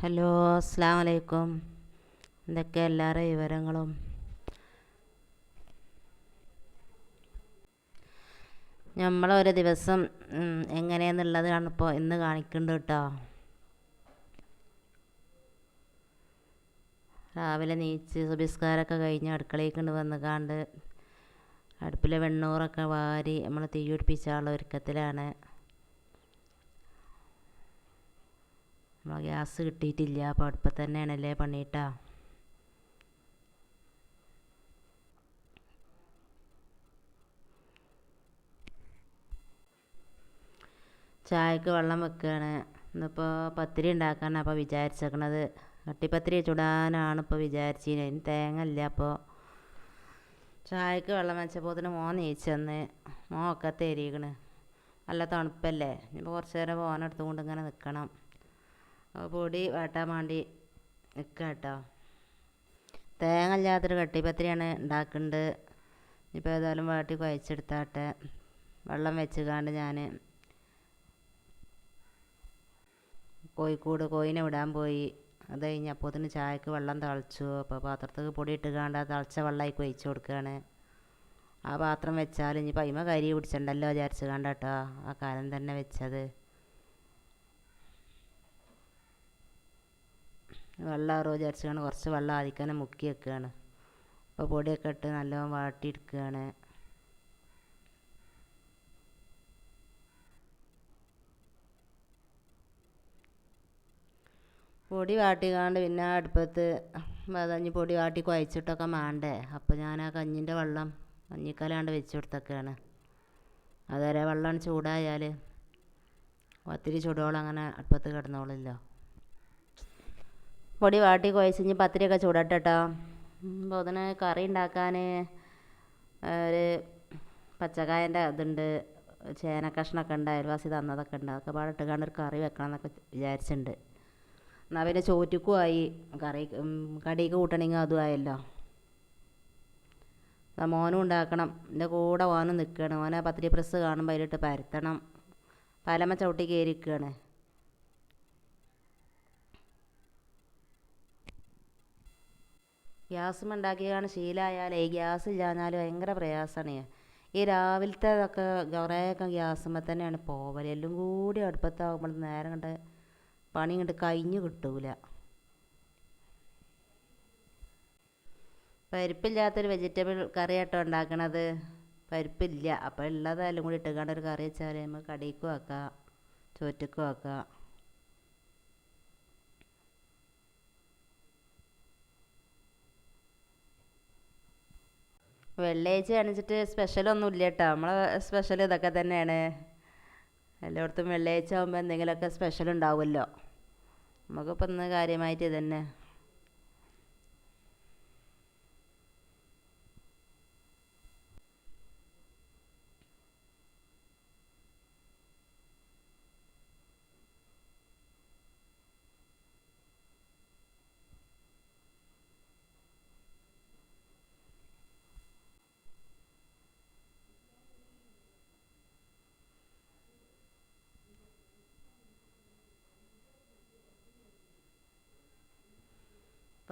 Hello അസ്സാം വലൈക്കും എന്തൊക്കെ എല്ലാവരുടെ വിവരങ്ങളും? നമ്മളൊരു ദിവസം എങ്ങനെയെന്നുള്ളത് കാണിപ്പോൾ ഇന്ന് കാണിക്കുന്നുണ്ട് കേട്ടോ. രാവിലെ നീച്ച് സുബിസ്കാരമൊക്കെ കഴിഞ്ഞ് അടുക്കളയിൽ കൊണ്ട് വന്ന് കാണ്ട് അടുപ്പിലെ വെണ്ണൂറൊക്കെ വാരി നമ്മൾ തീ പിടിപ്പിച്ചാലുള്ള ഒരുക്കത്തിലാണ്. നമ്മൾ ഗ്യാസ് കിട്ടിയിട്ടില്ല. അപ്പോൾ അടുപ്പത്ത് തന്നെയാണല്ലേ പണിയിട്ടാ. ചായക്ക് വെള്ളം വെക്കുകയാണ് ഇന്നിപ്പോൾ പത്തിരി ഉണ്ടാക്കാനാണ് അപ്പോൾ വിചാരിച്ചേക്കണത്. കട്ടിപ്പത്തിരി ചുടാനാണ് ഇപ്പോൾ വിചാരിച്ചിന്. അതിന് തേങ്ങ ഇല്ല അപ്പോൾ ചായക്ക് വെള്ളം വെച്ചപ്പോൾ തന്നെ മോൻ നീച്ചെന്ന് മോ ഒക്കെ തരീക്കണ് നല്ല തണുപ്പല്ലേ? ഇനിയിപ്പോൾ കുറച്ച് നേരം മോനെടുത്തുകൊണ്ട് ഇങ്ങനെ നിൽക്കണം പൊടി വാട്ടാൻ വേണ്ടി നിൽക്കുക കേട്ടോ തേങ്ങ ഇല്ലാത്തൊരു കട്ടിപ്പത്തിരിയാണ് ഉണ്ടാക്കുന്നുണ്ട് ഇപ്പോൾ ഏതായാലും വാട്ടി കുഴച്ചെടുത്താട്ടെ. വെള്ളം വെച്ച് കാണ്ട് ഞാൻ കോഴിക്കൂട് കോയിനെ വിടാൻ പോയി. അത് കഴിഞ്ഞപ്പോൾ തന്നെ ചായക്ക് വെള്ളം തിളച്ചു. അപ്പോൾ പാത്രത്തിൽ പൊടി ഇട്ട് കാണ്ട് ആ തിളച്ച വെള്ളമായിക്ക് ഒഴിച്ച് കൊടുക്കുകയാണ് ആ പാത്രം വെച്ചാൽ ഇനി പൈമ കരി പിടിച്ചിട്ടുണ്ടല്ലോ വിചാരിച്ച് കാണ്ടാട്ടോ ആ കാലം തന്നെ വെച്ചത്. വെള്ളം ആറോ വിചാരിച്ചാണ് കുറച്ച് വെള്ളം ആദ്യം തന്നെ മുക്കി വെക്കുകയാണ്. അപ്പോൾ പൊടിയൊക്കെ ഇട്ട് നല്ലോണം വാട്ടിയെടുക്കുകയാണ്. പൊടി വാട്ടിക്കാണ്ട് പിന്നെ അടുപ്പത്ത് അതഞ്ഞ് പൊടി വാട്ടി കുഴച്ചിട്ടൊക്കെ മാണ്ടേ. അപ്പോൾ ഞാൻ ആ കഞ്ഞിന്റെ വെള്ളം കഞ്ഞിക്കലാണ്ട് വെച്ച് കൊടുത്തൊക്കെയാണ്. അതുവരെ വെള്ളം ചൂടായാൽ ഒത്തിരി ചൂടോളം അങ്ങനെ അടുപ്പത്ത് കിടന്നോളല്ലോ. പൊടി വാട്ടി കുഴച്ചിഞ്ഞ് പത്തിരിയൊക്കെ ചൂടട്ടെ അപ്പോൾ അതിന് കറി ഉണ്ടാക്കാൻ ഒരു പച്ചക്കായന്റെ ഇതുണ്ട് ചേന കഷ്ണമൊക്കെ ഉണ്ട് അയൽവാസി തന്നതൊക്കെ ഉണ്ട്. അതൊക്കെ പാടെ ഒരു കറി വെക്കണം എന്നൊക്കെ വിചാരിച്ചിട്ടുണ്ട് എന്നാൽ പിന്നെ ചോറ്റിക്കും ആയി കറി കടിക്ക് കൂട്ടണമെങ്കിൽ അതും ആയല്ലോ. മോനും ഉണ്ടാക്കണം എന്റെ കൂടെ മോനും നിൽക്കുകയാണ് മോനെ പത്തിരി പ്രസ് കാണുമ്പോൾ അതിലിട്ട് പരത്തണം. പലമ ചവിട്ടി കയറിയിരിക്കുകയാണ് ഗ്യാസും ഉണ്ടാക്കിയാണ് ശീലമായാലേ ഗ്യാസ് ഇല്ലാഞ്ഞാൽ ഭയങ്കര പ്രയാസമാണ് ഈ രാവിലത്തെ ഇതൊക്കെ കുറേയൊക്കെ ഗ്യാസുമ്മ തന്നെയാണ് പോവൽ എല്ലാം കൂടി അടുപ്പത്താകുമ്പോൾ നേരം കണ്ട് പണി കണ്ട് കഴിഞ്ഞ് കിട്ടൂല. പരിപ്പില്ലാത്തൊരു വെജിറ്റബിൾ കറി ആട്ടോ ഉണ്ടാക്കണത്. പരിപ്പില്ല. അപ്പോൾ ഉള്ളതെല്ലാം കൂടി ഇട്ടുകൊണ്ട് ഒരു കറി വെച്ചാൽ നമുക്ക് കടിക്കും ആക്കാം ചോറ്റക്കും വെള്ളിയാഴ്ച കാണിച്ചിട്ട് സ്പെഷ്യലൊന്നും ഇല്ല കേട്ടോ നമ്മളെ സ്പെഷ്യൽ ഇതൊക്കെ തന്നെയാണ്. എല്ലായിടത്തും വെള്ളിയാഴ്ച ആകുമ്പോൾ എന്തെങ്കിലുമൊക്കെ സ്പെഷ്യൽ ഉണ്ടാവുമല്ലോ. നമുക്കിപ്പോൾ ഇന്ന് കാര്യമായിട്ട് ഇതന്നെ. അപ്പം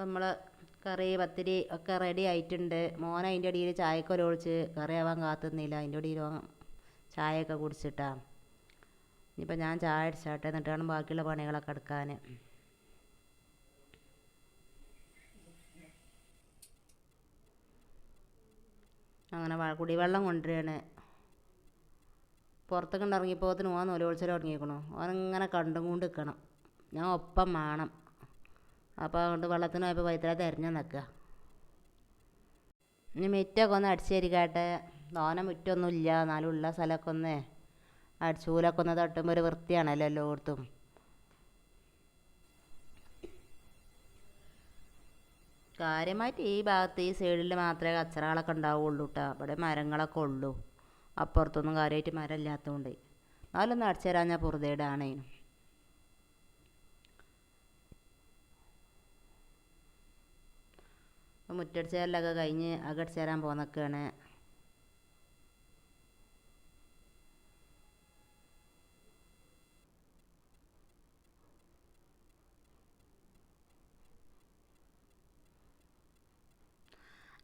നമ്മൾ കറി പത്തിരി ഒക്കെ റെഡി ആയിട്ടുണ്ട്. മോൻ അതിന്റെ ഇടയിൽ ചായക്കൊല ഒഴിച്ച് കറി ആവാൻ കാത്തുനിന്നില്ല അതിന്റെ ഇടയിൽ ഓൻ ചായയൊക്കെ കുടിച്ചിട്ടാ. ഇനിയിപ്പോൾ ഞാൻ ചായ അടിച്ചാട്ടെ എന്നിട്ട് വേണം ബാക്കിയുള്ള പണികളൊക്കെ എടുക്കാൻ അങ്ങനെ കുടിവെള്ളം കൊണ്ടുവരികയാണ് പുറത്തേക്ക് കൊണ്ട് ഇറങ്ങിയപ്പോത്തിന് ഓൻ നൊലോത്സരം തുടങ്ങിയേക്കണു. ഓനിങ്ങനെ കണ്ടും കൊണ്ട് നിൽക്കണം ഞാൻ ഒപ്പം വേണം അപ്പോൾ അതുകൊണ്ട് വെള്ളത്തിന് പോയപ്പോൾ വൈത്തല തിരഞ്ഞു നിൽക്കുക ഇനി മുറ്റമൊക്കെ ഒന്ന് അടിച്ചേരിക്കട്ടെ ദോന മുറ്റൊന്നുമില്ല എന്നാലും ഉള്ള സ്ഥലമൊക്കെ ഒന്ന് അടിച്ചൂലൊക്കെ ഒന്ന് തട്ടുമ്പോൾ ഒരു വൃത്തിയാണല്ലോ എല്ലായിടത്തും. കാര്യമായിട്ട് ഈ ഭാഗത്ത് ഈ സൈഡിൽ മാത്രമേ കച്ചറകളൊക്കെ ഉണ്ടാവുള്ളൂ കേട്ടോ ഇവിടെ മരങ്ങളൊക്കെ ഉള്ളൂ. അപ്പുറത്തൊന്നും കാര്യമായിട്ട് മരം ഇല്ലാത്തതുകൊണ്ട് എന്നാലും ഒന്ന് അടിച്ചു തരാൻ ഞാൻ ഇപ്പം മുറ്റടിച്ച് ചേരലൊക്കെ കഴിഞ്ഞ് അകടിച്ച് ചേരാൻ പോന്നൊക്കെയാണ്.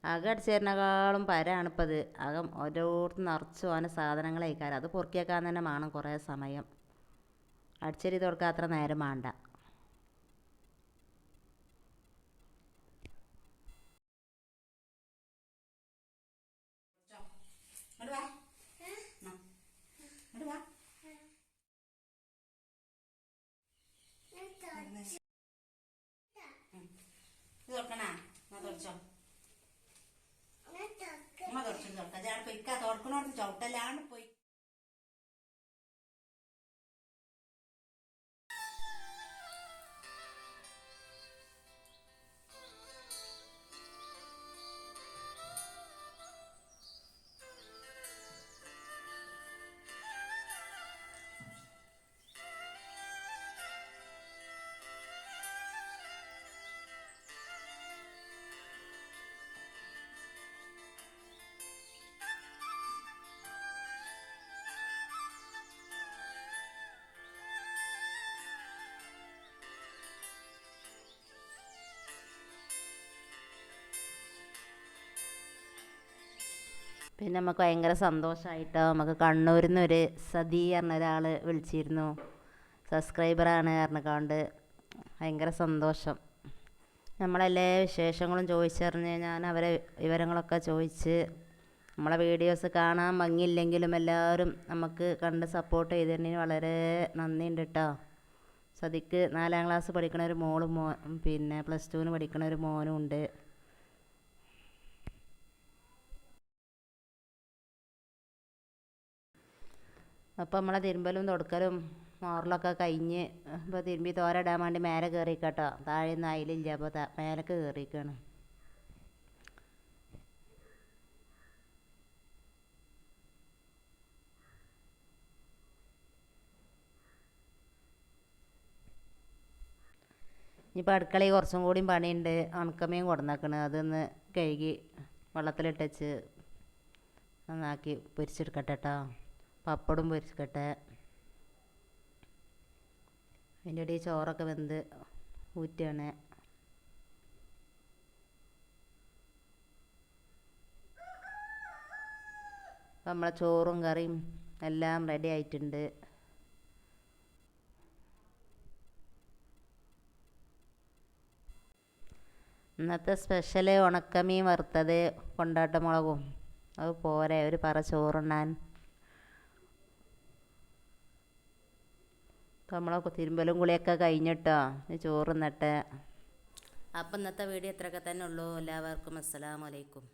അകടിച്ച് തരുന്നേക്കാളും പരാണിപ്പത്. അകം ഓരോരുത്തും നിറച്ചു പോകാൻ സാധനങ്ങൾ അയക്കാറ് അത് പൊറുക്കിയേക്കാൻ തന്നെ വേണം കുറേ സമയം. അടിച്ചരി തുറക്കാത്ര നേരം വേണ്ട ഉമ്മ തുറച്ചു തുറക്കാം ഞാൻ പൊയ്ക്കാ തുറക്കണോടത്ത് ചവിട്ടല്ലാണ് പോയി പിന്നെ നമുക്ക് ഭയങ്കര സന്തോഷമായിട്ടോ നമുക്ക് കണ്ണൂരിൽ നിന്ന് ഒരു സതി പറഞ്ഞ ഒരാൾ വിളിച്ചിരുന്നു സബ്സ്ക്രൈബറാണ് പറഞ്ഞുകൊണ്ട് ഭയങ്കര സന്തോഷം. നമ്മളെല്ലാ വിശേഷങ്ങളും ചോദിച്ചറിഞ്ഞ് ഞാൻ അവരെ വിവരങ്ങളൊക്കെ ചോദിച്ച് നമ്മളെ വീഡിയോസ് കാണാൻ ഭംഗിയില്ലെങ്കിലും എല്ലാവരും നമുക്ക് കണ്ട് സപ്പോർട്ട് ചെയ്തതിന് വളരെ നന്ദിയുണ്ട് കേട്ടോ സതിക്ക് നാലാം ക്ലാസ് പഠിക്കണ ഒരു മോളും മോ പിന്നെ പ്ലസ് ടുവിന് പഠിക്കണ ഒരു മോനും ഉണ്ട് അപ്പോൾ നമ്മളെ തിരുമ്പലും തുടക്കലും മോറലൊക്കെ കഴിഞ്ഞ് ഇപ്പോൾ തിരുമ്പി തോരയിടാൻ വേണ്ടി മേലെ കയറിക്കട്ടോ താഴെ ഒന്നും അയിലില്ല അപ്പോൾ മേലേക്ക് കയറിക്കാണ് ഇനിയിപ്പോൾ അടുക്കളയിൽ കുറച്ചും കൂടിയും പണിയുണ്ട്. ഉണക്കമീൻ കൊടുന്നേക്കണ്. അതൊന്ന് കഴുകി വെള്ളത്തിലിട്ടച്ച് നന്നാക്കി പൊരിച്ചെടുക്കട്ടെ കേട്ടോ പപ്പടും പൊരിക്കട്ടെ അതിന്റെ ഇടയിൽ ചോറൊക്കെ വെന്ത് ഊറ്റുകയാണ് അപ്പം നമ്മളെ ചോറും കറിയും എല്ലാം റെഡി ആയിട്ടുണ്ട്. ഇന്നത്തെ സ്പെഷ്യൽ ഉണക്കമീൻ വറുത്തത് കൊണ്ടാട്ടമുളകും. അത് പോരെ ഒരു പറ ചോറുണ്ണാൻ. നമ്മളെ തിരുമ്പലും കുളിയൊക്കെ കഴിഞ്ഞിട്ടോ? ചോറ് നട്ടെ അപ്പം ഇന്നത്തെ വീഡിയോ ഇത്രയൊക്കെ തന്നെ ഉള്ളൂ. എല്ലാവർക്കും അസ്സലാമലൈക്കും